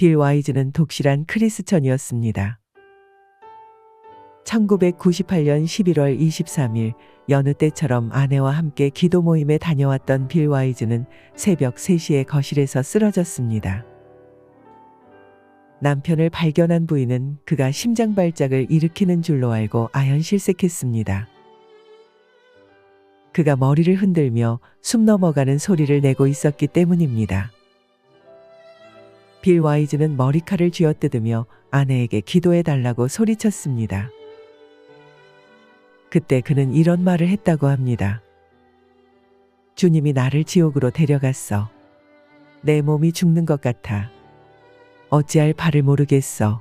빌 와이즈는 독실한 크리스천이었습니다. 1998년 11월 23일 여느 때처럼 아내와 함께 기도 모임에 다녀왔던 빌 와이즈는 새벽 3시에 거실에서 쓰러졌습니다. 남편을 발견한 부인은 그가 심장 발작을 일으키는 줄로 알고 아연실색했습니다. 그가 머리를 흔들며 숨 넘어가는 소리를 내고 있었기 때문입니다. 빌 와이즈는 머리칼을 쥐어뜯으며 아내에게 기도해 달라고 소리쳤습니다. 그때 그는 이런 말을 했다고 합니다. 주님이 나를 지옥으로 데려갔어. 내 몸이 죽는 것 같아. 어찌할 바를 모르겠어.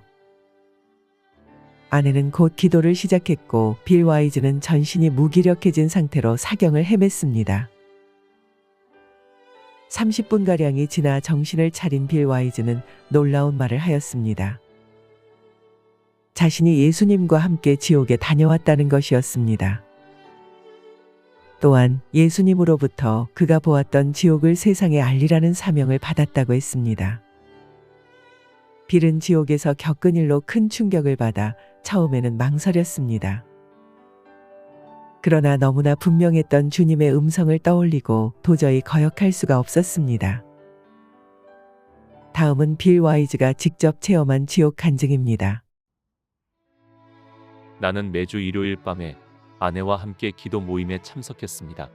아내는 곧 기도를 시작했고 빌 와이즈는 전신이 무기력해진 상태로 사경을 헤맸습니다. 30분가량이 지나 정신을 차린 빌 와이즈는 놀라운 말을 하였습니다. 자신이 예수님과 함께 지옥에 다녀왔다는 것이었습니다. 또한 예수님으로부터 그가 보았던 지옥을 세상에 알리라는 사명을 받았다고 했습니다. 빌은 지옥에서 겪은 일로 큰 충격을 받아 처음에는 망설였습니다. 그러나 너무나 분명했던 주님의 음성을 떠올리고 도저히 거역할 수가 없었습니다. 다음은 빌 와이즈가 직접 체험한 지옥 간증입니다. 나는 매주 일요일 밤에 아내와 함께 기도 모임에 참석했습니다.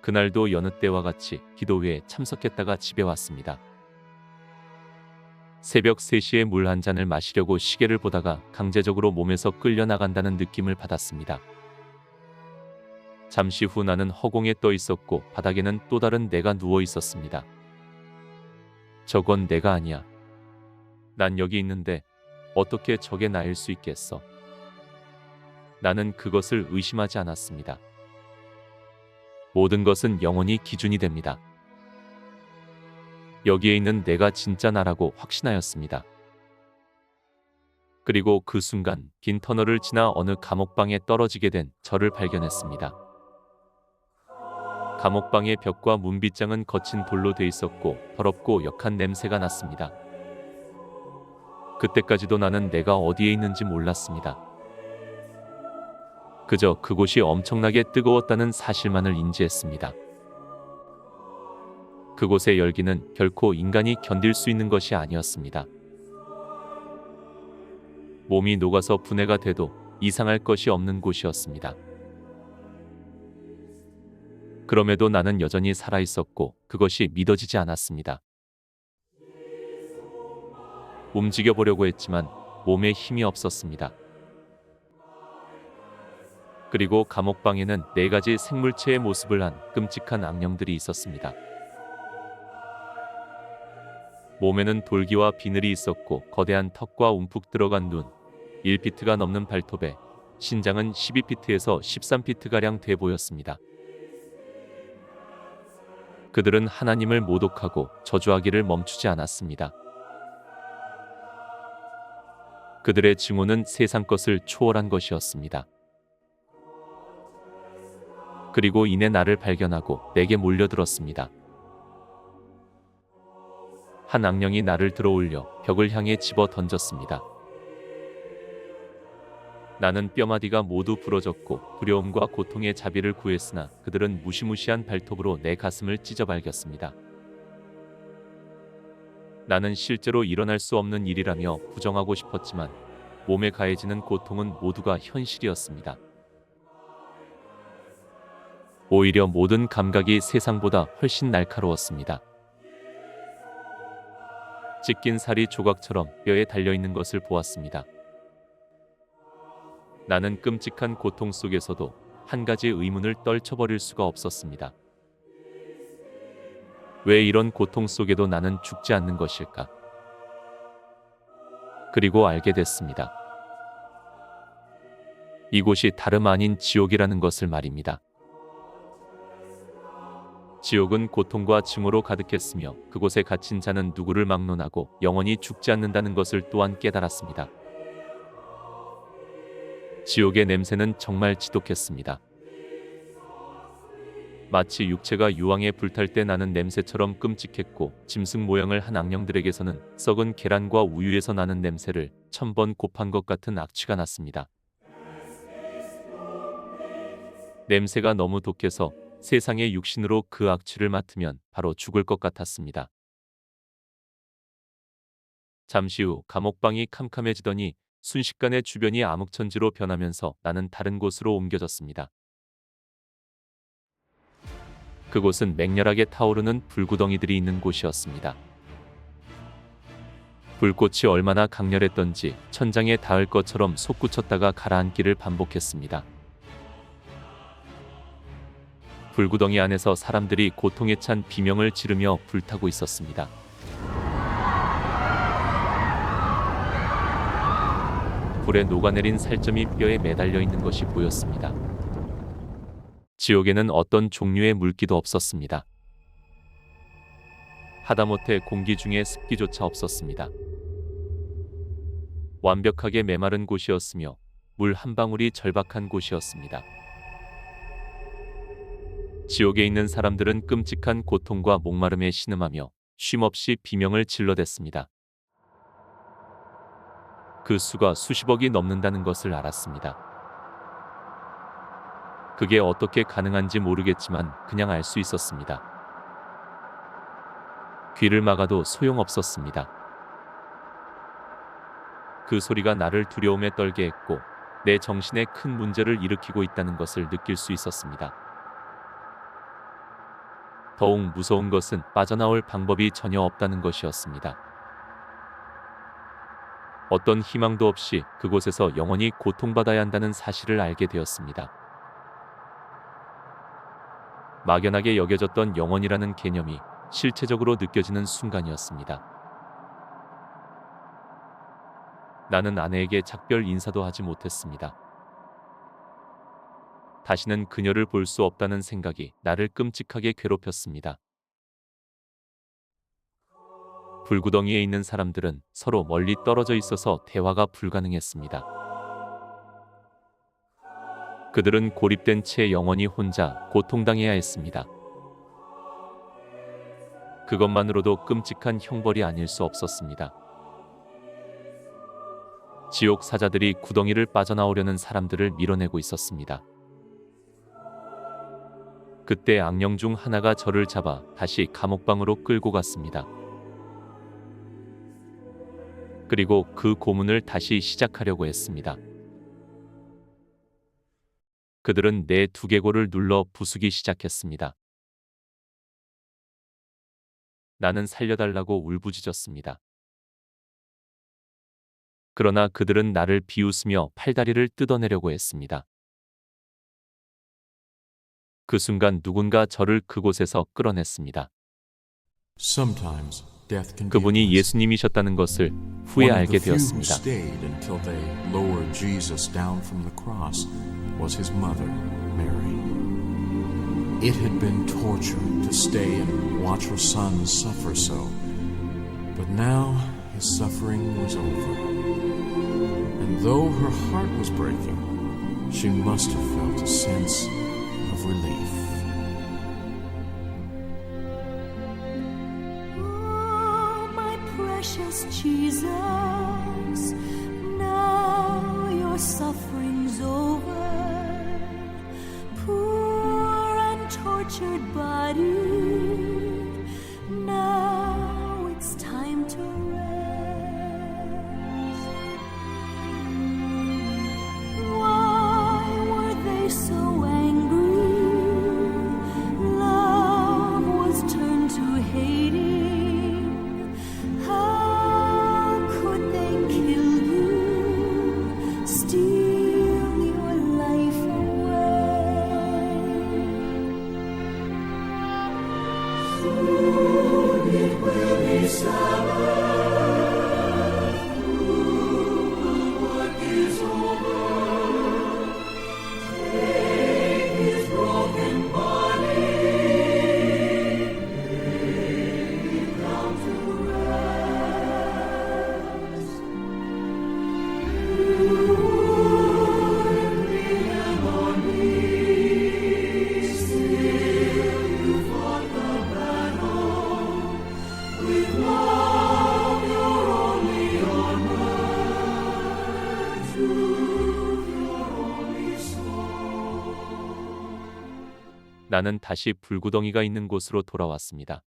그날도 여느 때와 같이 기도회에 참석했다가 집에 왔습니다. 새벽 3시에 물 한 잔을 마시려고 시계를 보다가 강제적으로 몸에서 끌려나간다는 느낌을 받았습니다. 잠시 후 나는 허공에 떠 있었고 바닥에는 또 다른 내가 누워 있었습니다. 저건 내가 아니야. 난 여기 있는데 어떻게 저게 나일 수 있겠어? 나는 그것을 의심하지 않았습니다. 모든 것은 영원히 기준이 됩니다. 여기에 있는 내가 진짜 나라고 확신하였습니다. 그리고 그 순간 긴 터널을 지나 어느 감옥방에 떨어지게 된 저를 발견했습니다. 감옥방의 벽과 문빗장은 거친 돌로 돼 있었고 더럽고 역한 냄새가 났습니다. 그때까지도 나는 내가 어디에 있는지 몰랐습니다. 그저 그곳이 엄청나게 뜨거웠다는 사실만을 인지했습니다. 그곳의 열기는 결코 인간이 견딜 수 있는 것이 아니었습니다. 몸이 녹아서 분해가 돼도 이상할 것이 없는 곳이었습니다. 그럼에도 나는 여전히 살아 있었고 그것이 믿어지지 않았습니다. 움직여 보려고 했지만 몸에 힘이 없었습니다. 그리고 감옥방에는 네 가지 생물체의 모습을 한 끔찍한 악령들이 있었습니다. 몸에는 돌기와 비늘이 있었고 거대한 턱과 움푹 들어간 눈, 1피트가 넘는 발톱에 신장은 12피트에서 13피트가량 돼 보였습니다. 그들은 하나님을 모독하고 저주하기를 멈추지 않았습니다. 그들의 증오는 세상 것을 초월한 것이었습니다. 그리고 이내 나를 발견하고 내게 몰려들었습니다. 한 악령이 나를 들어올려 벽을 향해 집어 던졌습니다. 나는 뼈마디가 모두 부러졌고 두려움과 고통의 자비를 구했으나 그들은 무시무시한 발톱으로 내 가슴을 찢어 발겼습니다. 나는 실제로 일어날 수 없는 일이라며 부정하고 싶었지만 몸에 가해지는 고통은 모두가 현실이었습니다. 오히려 모든 감각이 세상보다 훨씬 날카로웠습니다. 찢긴 살이 조각처럼 뼈에 달려있는 것을 보았습니다. 나는 끔찍한 고통 속에서도 한 가지 의문을 떨쳐버릴 수가 없었습니다. 왜 이런 고통 속에도 나는 죽지 않는 것일까? 그리고 알게 됐습니다. 이곳이 다름 아닌 지옥이라는 것을 말입니다. 지옥은 고통과 증오로 가득했으며 그곳에 갇힌 자는 누구를 막론하고 영원히 죽지 않는다는 것을 또한 깨달았습니다. 지옥의 냄새는 정말 지독했습니다. 마치 육체가 유황에 불탈 때 나는 냄새처럼 끔찍했고 짐승 모양을 한 악령들에게서는 썩은 계란과 우유에서 나는 냄새를 천번 곱한 것 같은 악취가 났습니다. 냄새가 너무 독해서 세상의 육신으로 그 악취를 맡으면 바로 죽을 것 같았습니다. 잠시 후 감옥방이 캄캄해지더니 순식간에 주변이 암흑천지로 변하면서 나는 다른 곳으로 옮겨졌습니다. 그곳은 맹렬하게 타오르는 불구덩이들이 있는 곳이었습니다. 불꽃이 얼마나 강렬했던지 천장에 닿을 것처럼 솟구쳤다가 가라앉기를 반복했습니다. 불구덩이 안에서 사람들이 고통에 찬 비명을 지르며 불타고 있었습니다. 불에 녹아내린 살점이 뼈에 매달려 있는 것이 보였습니다. 지옥에는 어떤 종류의 물기도 없었습니다. 하다못해 공기 중에 습기조차 없었습니다. 완벽하게 메마른 곳이었으며 물 한 방울이 절박한 곳이었습니다. 지옥에 있는 사람들은 끔찍한 고통과 목마름에 신음하며 쉼없이 비명을 질러댔습니다. 그 수가 수십억이 넘는다는 것을 알았습니다. 그게 어떻게 가능한지 모르겠지만 그냥 알 수 있었습니다. 귀를 막아도 소용없었습니다. 그 소리가 나를 두려움에 떨게 했고 내 정신에 큰 문제를 일으키고 있다는 것을 느낄 수 있었습니다. 더욱 무서운 것은 빠져나올 방법이 전혀 없다는 것이었습니다. 어떤 희망도 없이 그곳에서 영원히 고통받아야 한다는 사실을 알게 되었습니다. 막연하게 여겨졌던 영원이라는 개념이 실체적으로 느껴지는 순간이었습니다. 나는 아내에게 작별 인사도 하지 못했습니다. 다시는 그녀를 볼 수 없다는 생각이 나를 끔찍하게 괴롭혔습니다. 불구덩이에 있는 사람들은 서로 멀리 떨어져 있어서 대화가 불가능했습니다. 그들은 고립된 채 영원히 혼자 고통당해야 했습니다. 그것만으로도 끔찍한 형벌이 아닐 수 없었습니다. 지옥 사자들이 구덩이를 빠져나오려는 사람들을 밀어내고 있었습니다. 그때 악령 중 하나가 저를 잡아 다시 감옥방으로 끌고 갔습니다. 그리고 그 고문을 다시 시작하려고 했습니다. 그들은 내 두개골을 눌러 부수기 시작했습니다. 나는 살려달라고 울부짖었습니다. 그러나 그들은 나를 비웃으며 팔다리를 뜯어내려고 했습니다. 그 순간 누군가 저를 그곳에서 끌어냈습니다. Sometimes death can be 그분이. 예수님이셨다는 것을 후에 알게 되었습니다. stayed until they lowered Jesus down from the cross was his mother, Mary. It had been torture to stay and watch her son suffer so, but now his suffering was over. And though her heart was breaking, she must have felt a sense of relief. Precious Jesus, now your suffering's over. Poor and tortured body, Soon it will be His 나는 다시 불구덩이가 있는 곳으로 돌아왔습니다.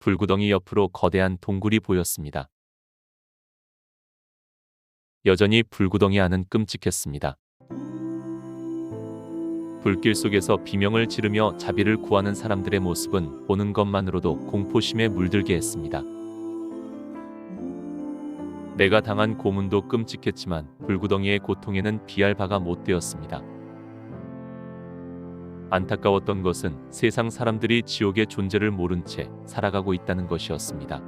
불구덩이 옆으로 거대한 동굴이 보였습니다. 여전히 불구덩이 안은 끔찍했습니다. 불길 속에서 비명을 지르며 자비를 구하는 사람들의 모습은 보는 것만으로도 공포심에 물들게 했습니다. 내가 당한 고문도 끔찍했지만 불구덩이의 고통에는 비할 바가 못 되었습니다. 안타까웠던 것은 세상 사람들이 지옥의 존재를 모른 채 살아가고 있다는 것이었습니다.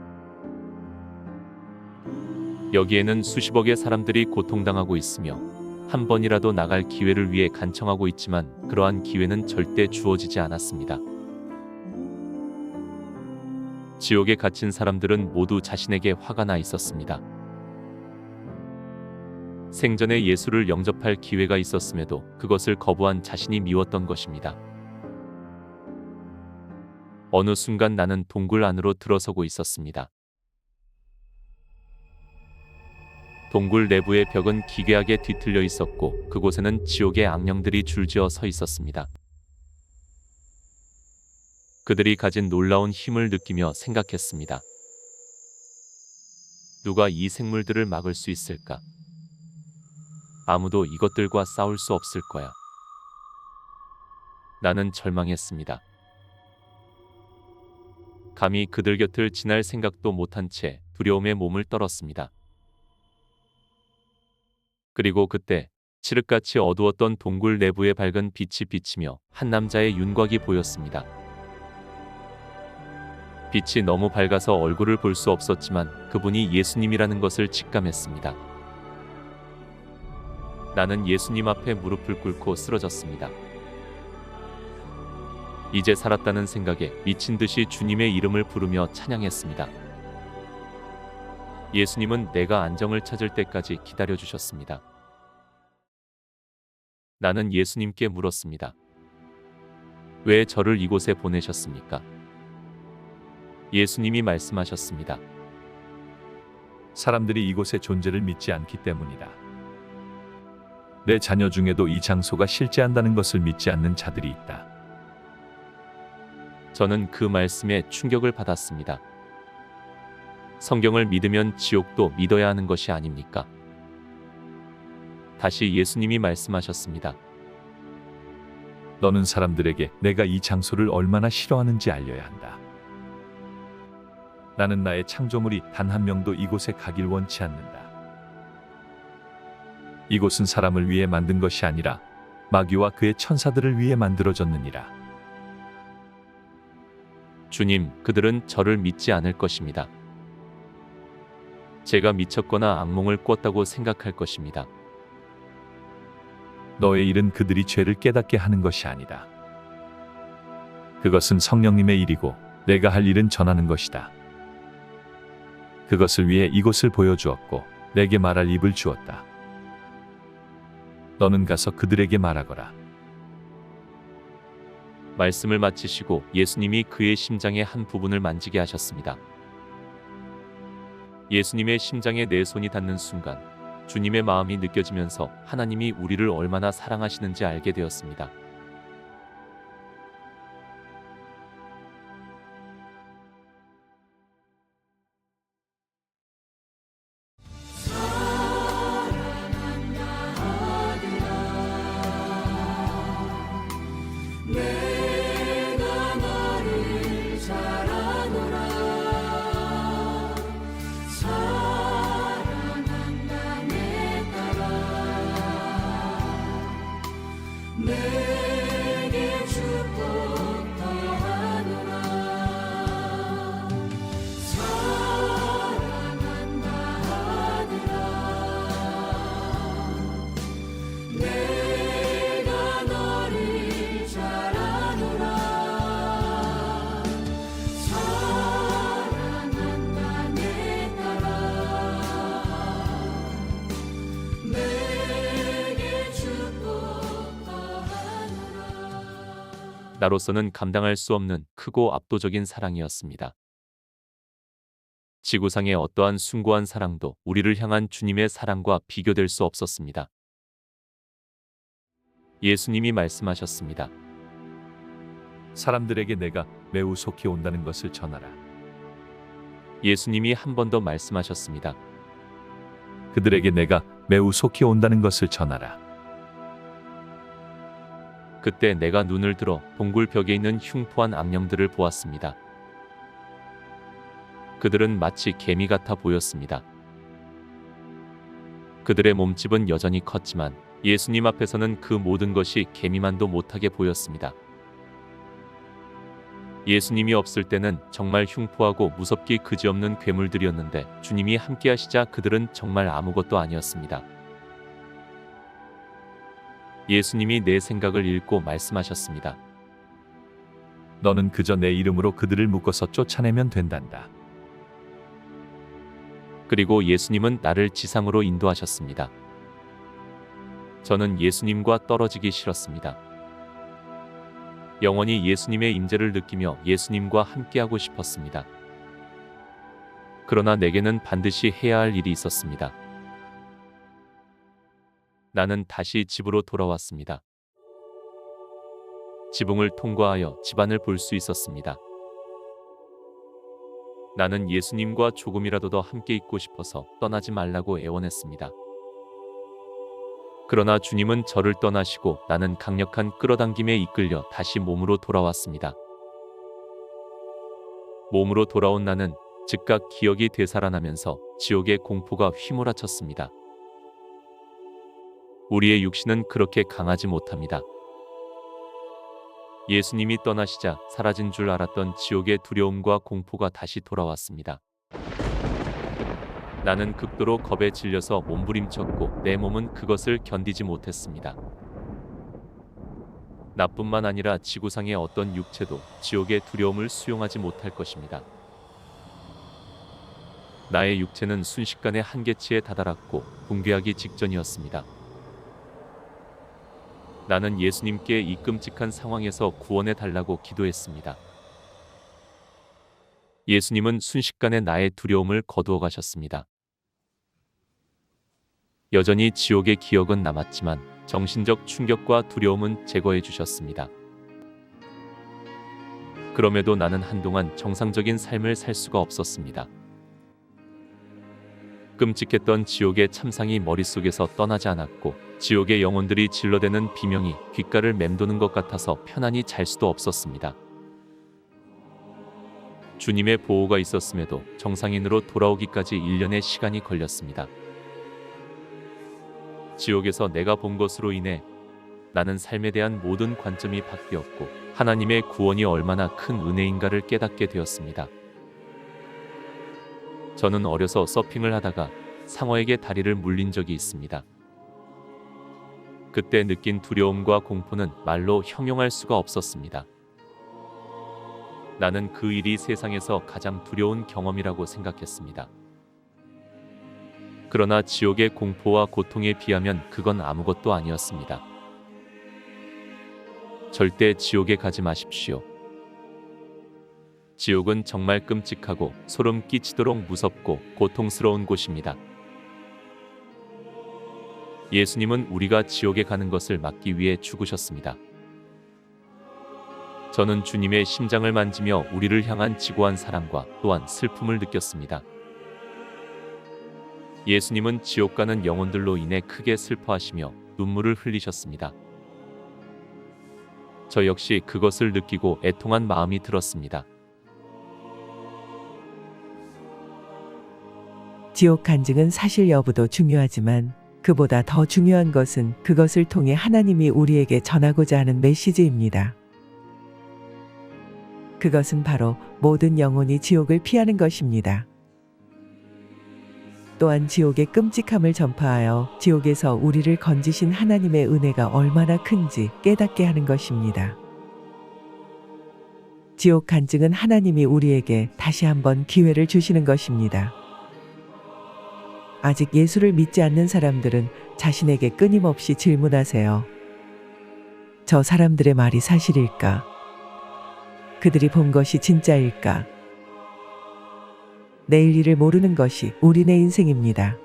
여기에는 수십억의 사람들이 고통당하고 있으며 한 번이라도 나갈 기회를 위해 간청하고 있지만 그러한 기회는 절대 주어지지 않았습니다. 지옥에 갇힌 사람들은 모두 자신에게 화가 나 있었습니다. 생전에 예수를 영접할 기회가 있었음에도 그것을 거부한 자신이 미웠던 것입니다. 어느 순간 나는 동굴 안으로 들어서고 있었습니다. 동굴 내부의 벽은 기괴하게 뒤틀려 있었고 그곳에는 지옥의 악령들이 줄지어 서 있었습니다. 그들이 가진 놀라운 힘을 느끼며 생각했습니다. 누가 이 생물들을 막을 수 있을까? 아무도 이것들과 싸울 수 없을 거야. 나는 절망했습니다. 감히 그들 곁을 지날 생각도 못한 채 두려움에 몸을 떨었습니다. 그리고 그때 칠흑같이 어두웠던 동굴 내부의 밝은 빛이 비치며 한 남자의 윤곽이 보였습니다. 빛이 너무 밝아서 얼굴을 볼 수 없었지만 그분이 예수님이라는 것을 직감했습니다. 나는 예수님 앞에 무릎을 꿇고 쓰러졌습니다. 이제 살았다는 생각에 미친 듯이 주님의 이름을 부르며 찬양했습니다. 예수님은 내가 안정을 찾을 때까지 기다려 주셨습니다. 나는 예수님께 물었습니다. 왜 저를 이곳에 보내셨습니까? 예수님이 말씀하셨습니다. 사람들이 이곳의 존재를 믿지 않기 때문이다. 내 자녀 중에도 이 장소가 실제한다는 것을 믿지 않는 자들이 있다. 저는 그 말씀에 충격을 받았습니다. 성경을 믿으면 지옥도 믿어야 하는 것이 아닙니까? 다시 예수님이 말씀하셨습니다. 너는 사람들에게 내가 이 장소를 얼마나 싫어하는지 알려야 한다. 나는 나의 창조물이 단 한 명도 이곳에 가길 원치 않는다. 이곳은 사람을 위해 만든 것이 아니라 마귀와 그의 천사들을 위해 만들어졌느니라. 주님, 그들은 저를 믿지 않을 것입니다. 제가 미쳤거나 악몽을 꿨다고 생각할 것입니다. 너의 일은 그들이 죄를 깨닫게 하는 것이 아니다. 그것은 성령님의 일이고 내가 할 일은 전하는 것이다. 그것을 위해 이곳을 보여주었고 내게 말할 입을 주었다. 너는 가서 그들에게 말하거라. 말씀을 마치시고 예수님이 그의 심장의 한 부분을 만지게 하셨습니다. 예수님의 심장에 내 손이 닿는 순간 주님의 마음이 느껴지면서 하나님이 우리를 얼마나 사랑하시는지 알게 되었습니다. 나로서는 감당할 수 없는 크고 압도적인 사랑이었습니다. 지구상의 어떠한 숭고한 사랑도 우리를 향한 주님의 사랑과 비교될 수 없었습니다. 예수님이 말씀하셨습니다. 사람들에게 내가 매우 속히 온다는 것을 전하라. 예수님이 한 번 더 말씀하셨습니다. 그들에게 내가 매우 속히 온다는 것을 전하라. 그때 내가 눈을 들어 동굴 벽에 있는 흉포한 악령들을 보았습니다. 그들은 마치 개미 같아 보였습니다. 그들의 몸집은 여전히 컸지만 예수님 앞에서는 그 모든 것이 개미만도 못하게 보였습니다. 예수님이 없을 때는 정말 흉포하고 무섭기 그지없는 괴물들이었는데 주님이 함께 하시자 그들은 정말 아무것도 아니었습니다. 예수님이 내 생각을 읽고 말씀하셨습니다. 너는 그저 내 이름으로 그들을 묶어서 쫓아내면 된단다. 그리고 예수님은 나를 지상으로 인도하셨습니다. 저는 예수님과 떨어지기 싫었습니다. 영원히 예수님의 임재를 느끼며 예수님과 함께하고 싶었습니다. 그러나 내게는 반드시 해야 할 일이 있었습니다. 나는 다시 집으로 돌아왔습니다. 지붕을 통과하여 집안을 볼 수 있었습니다. 나는 예수님과 조금이라도 더 함께 있고 싶어서 떠나지 말라고 애원했습니다. 그러나 주님은 저를 떠나시고 나는 강력한 끌어당김에 이끌려 다시 몸으로 돌아왔습니다. 몸으로 돌아온 나는 즉각 기억이 되살아나면서 지옥의 공포가 휘몰아쳤습니다. 우리의 육신은 그렇게 강하지 못합니다. 예수님이 떠나시자 사라진 줄 알았던 지옥의 두려움과 공포가 다시 돌아왔습니다. 나는 극도로 겁에 질려서 몸부림쳤고 내 몸은 그것을 견디지 못했습니다. 나뿐만 아니라 지구상의 어떤 육체도 지옥의 두려움을 수용하지 못할 것입니다. 나의 육체는 순식간에 한계치에 다다랐고 붕괴하기 직전이었습니다. 나는 예수님께 이 끔찍한 상황에서 구원해 달라고 기도했습니다. 예수님은 순식간에 나의 두려움을 거두어 가셨습니다. 여전히 지옥의 기억은 남았지만 정신적 충격과 두려움은 제거해 주셨습니다. 그럼에도 나는 한동안 정상적인 삶을 살 수가 없었습니다. 끔찍했던 지옥의 참상이 머릿속에서 떠나지 않았고 지옥의 영혼들이 질러대는 비명이 귓가를 맴도는 것 같아서 편안히 잘 수도 없었습니다. 주님의 보호가 있었음에도 정상인으로 돌아오기까지 1년의 시간이 걸렸습니다. 지옥에서 내가 본 것으로 인해 나는 삶에 대한 모든 관점이 바뀌었고 하나님의 구원이 얼마나 큰 은혜인가를 깨닫게 되었습니다. 저는 어려서 서핑을 하다가 상어에게 다리를 물린 적이 있습니다. 그때 느낀 두려움과 공포는 말로 형용할 수가 없었습니다. 나는 그 일이 세상에서 가장 두려운 경험이라고 생각했습니다. 그러나 지옥의 공포와 고통에 비하면 그건 아무것도 아니었습니다. 절대 지옥에 가지 마십시오. 지옥은 정말 끔찍하고 소름 끼치도록 무섭고 고통스러운 곳입니다. 예수님은 우리가 지옥에 가는 것을 막기 위해 죽으셨습니다. 저는 주님의 심장을 만지며 우리를 향한 지고한 사랑과 또한 슬픔을 느꼈습니다. 예수님은 지옥 가는 영혼들로 인해 크게 슬퍼하시며 눈물을 흘리셨습니다. 저 역시 그것을 느끼고 애통한 마음이 들었습니다. 지옥 간증은 사실 여부도 중요하지만 그보다 더 중요한 것은 그것을 통해 하나님이 우리에게 전하고자 하는 메시지입니다. 그것은 바로 모든 영혼이 지옥을 피하는 것입니다. 또한 지옥의 끔찍함을 전파하여 지옥에서 우리를 건지신 하나님의 은혜가 얼마나 큰지 깨닫게 하는 것입니다. 지옥 간증은 하나님이 우리에게 다시 한번 기회를 주시는 것입니다. 아직 예수를 믿지 않는 사람들은 자신에게 끊임없이 질문하세요. 저 사람들의 말이 사실일까? 그들이 본 것이 진짜일까? 내일 일을 모르는 것이 우리네 인생입니다.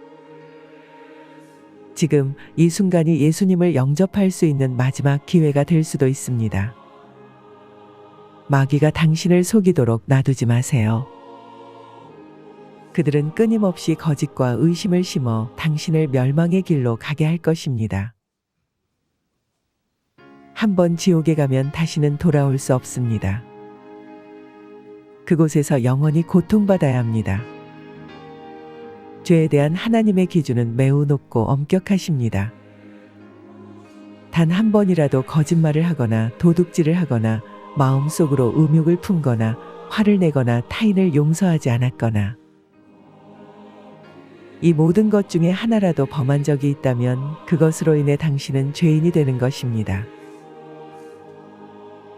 지금 이 순간이 예수님을 영접할 수 있는 마지막 기회가 될 수도 있습니다. 마귀가 당신을 속이도록 놔두지 마세요. 그들은 끊임없이 거짓과 의심을 심어 당신을 멸망의 길로 가게 할 것입니다. 한번 지옥에 가면 다시는 돌아올 수 없습니다. 그곳에서 영원히 고통받아야 합니다. 죄에 대한 하나님의 기준은 매우 높고 엄격하십니다. 단 한 번이라도 거짓말을 하거나 도둑질을 하거나 마음속으로 음욕을 품거나 화를 내거나 타인을 용서하지 않았거나 이 모든 것 중에 하나라도 범한 적이 있다면 그것으로 인해 당신은 죄인이 되는 것입니다.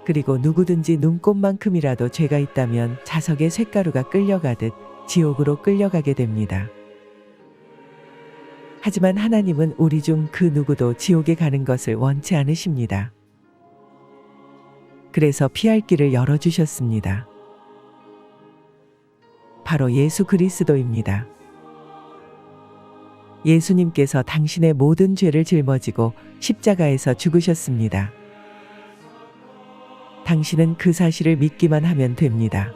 그리고 누구든지 눈꼽만큼이라도 죄가 있다면 자석의 쇳가루가 끌려가듯 지옥으로 끌려가게 됩니다. 하지만 하나님은 우리 중 그 누구도 지옥에 가는 것을 원치 않으십니다. 그래서 피할 길을 열어주셨습니다. 바로 예수 그리스도입니다. 예수님께서 당신의 모든 죄를 짊어지고 십자가에서 죽으셨습니다. 당신은 그 사실을 믿기만 하면 됩니다.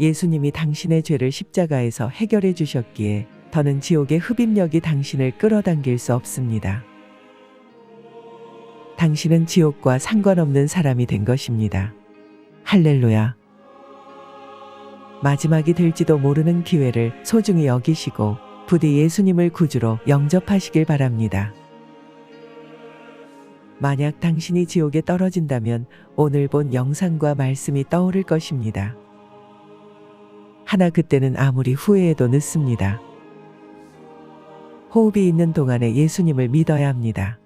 예수님이 당신의 죄를 십자가에서 해결해 주셨기에 더는 지옥의 흡입력이 당신을 끌어당길 수 없습니다. 당신은 지옥과 상관없는 사람이 된 것입니다. 할렐루야. 마지막이 될지도 모르는 기회를 소중히 여기시고 부디 예수님을 구주로 영접하시길 바랍니다. 만약 당신이 지옥에 떨어진다면 오늘 본 영상과 말씀이 떠오를 것입니다. 하나 그때는 아무리 후회해도 늦습니다. 호흡이 있는 동안에 예수님을 믿어야 합니다.